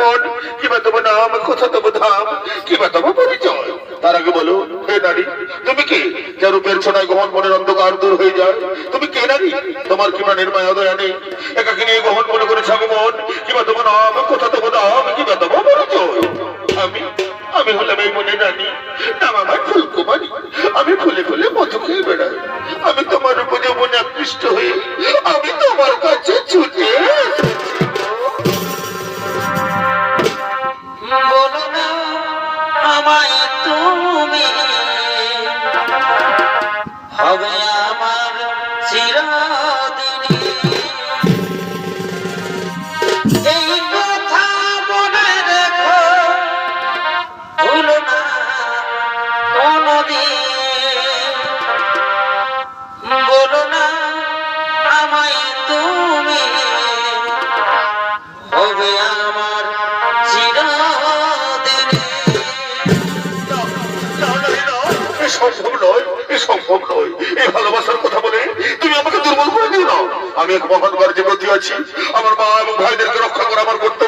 মন কিবা তোমার নাম, কোথা তবু ধাম কিবা তোমার পরিচয়? তার আগে বলো, হে নারী, তুমি কে? যার রূপের ছোটায় গহন মনের অন্ধকার দূর হয়ে যায়। তুমি কে নারী? তোমার কিবা নির্ময় দয়া নেই? একাকে নিয়ে গহন মনে করে ছাগো মন কিবা তোমার নাম, কোথা তবু ধাম কিবা তোমার পরিচয়? আমি আমি হলাম এই মনে রানী। নাম আমার ফুলকুমারী। আমি ফুলে ফুলে মধু খেয়ে বেড়াই। আমি তোমার উপরে মনে আকৃষ্ট হয়ে, আমি তোমার কাছে ছুটে হবে আমার চিরদিনী এই কথা মনে রেখো ভুলো না কোনদিন বলো না আমায় তুমি হবে আমার চিরদিনী সম্ভব নয় সম্ভব নয়। এই ভালোবাসার কথা বলে তুমি আমাকে দুর্বল করে দিও না। আমি এক মহান কার্যে ব্রতী আছি। আমার মা এবং ভাইদেরকে রক্ষা করা আমার কর্তব্য।